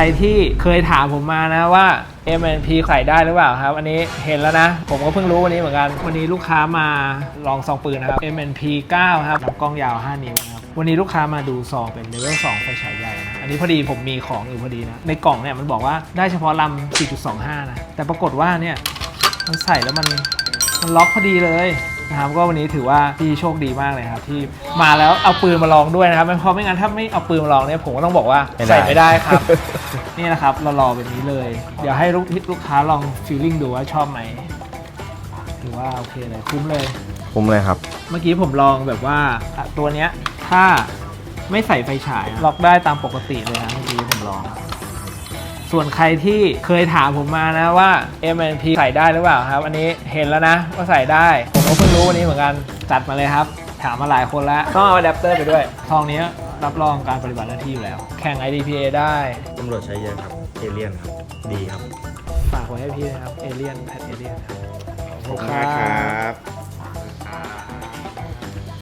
รที่เคยถามผมมานะว่า MNP ใส่ได้หรือเปล่าครับ อันนี้เห็นแล้วนะ ผมก็เพิ่งรู้วันนี้เหมือนกัน วันนี้ลูกค้ามาลองซองปืนนะครับ MNP 9 ครับลำกล้องยาว 5 นิ้วนะครับ วันนี้ลูกค้ามาดูซองเป็นเลเวล2ไฟฉายใหญ่นะอันนี้พอดีผมมีของอยู่พอดีนะ ในกล่องเนี่ยมันบอกว่าได้เฉพาะลำ4.25 นะ แต่ปรากฏว่าเนี่ยมันใส่แล้วมันมันล็อกพอดีเลย นะครับก็วันนี้ถือว่าพี่โชคดีมากเลยครับที่มาแล้วเอาปืนมาลองด้วยนะครับไม่เพราะไม่งั้นถ้าไม่เอาปืนมาลองเนี่ยผมก็ต้องบอกว่าไม่ได้ ใส่ไม่ได้ครับ นี่นะครับเรารอแบบนี้เลย เดี๋ยวให้ลูกลูกค้าลองฟีลลิ่งดูว่าชอบไหมถือว่าโอเคเลยคุ้มเลย คุ้มเลยครับ เมื่อกี้ผมลองแบบว่าอะตัวเนี้ยถ้าไม่ใส่ไฟฉายอะล็อกได้ตามปกติเลยนะเมื่อกี้ผมลอง ส่วนใครที่เคยถามผมมานะว่า MNP ใส่ได้หรือเปล่าครับ อันนี้เห็นแล้วนะว่าใส่ได้ ผมก็เพิ่งรู้วันนี้เหมือนกันจัดมาเลยครับ ถามมาหลายคนแล้วต้องเอาอะแดปเตอร์ไปด้วยทองนี้รับรองการปฏิบัติหน้าที่อยู่แล้ว แข่ง IDPA ได้ตำรวจใช้เยอะครับเอเลี่ยนครับดีครับฝากไว้ให้พี่นะครับเอเลียนแพทเอเลียนครับขอบคุณมากครับ